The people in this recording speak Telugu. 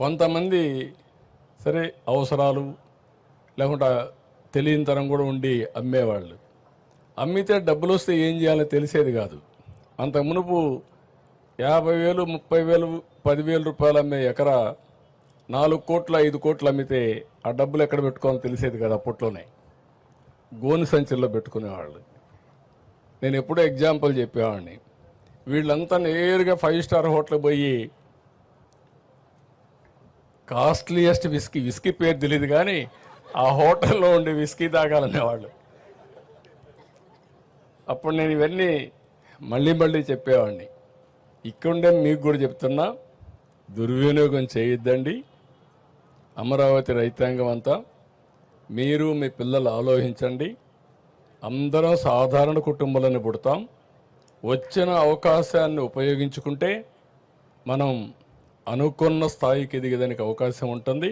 కొంతమంది సరే అవసరాలు లేకుండా తెలియని తరం కూడా ఉండి అమ్మేవాళ్ళు. అమ్మితే డబ్బులు వస్తే ఏం చేయాలో తెలిసేది కాదు. అంత మునుపు యాభై వేలు ముప్పై వేలు పదివేల రూపాయలు అమ్మే ఎకరా నాలుగు కోట్ల ఐదు కోట్లు అమ్మితే ఆ డబ్బులు ఎక్కడ పెట్టుకోవాలో తెలిసేది కదా అప్పట్లోనే. గోని సంచుల్లో పెట్టుకునేవాళ్ళు. నేను ఎప్పుడూ ఎగ్జాంపుల్ చెప్పేవాడిని. వీళ్ళంతా నేరుగా ఫైవ్ స్టార్ హోటల్ పోయి కాస్ట్లీయెస్ట్ విస్కీ విస్కీ పేరు తెలియదు కానీ ఆ హోటల్లో ఉండి విస్కీ తాగాలనేవాళ్ళు. అప్పుడు నేను ఇవన్నీ మళ్ళీ మళ్ళీ చెప్పేవాడిని. ఇక్కడుండే మీకు కూడా చెప్తున్నా దుర్వినియోగం చేయొద్దండి. అమరావతి రైతాంగం అంతా మీరు మీ పిల్లలు ఆలోచించండి. అందరం సాధారణ కుటుంబాలను పుడతాం. వచ్చిన అవకాశాన్ని ఉపయోగించుకుంటే మనం అనుకున్న స్థాయికి ఎదిగేదానికి అవకాశం ఉంటుంది.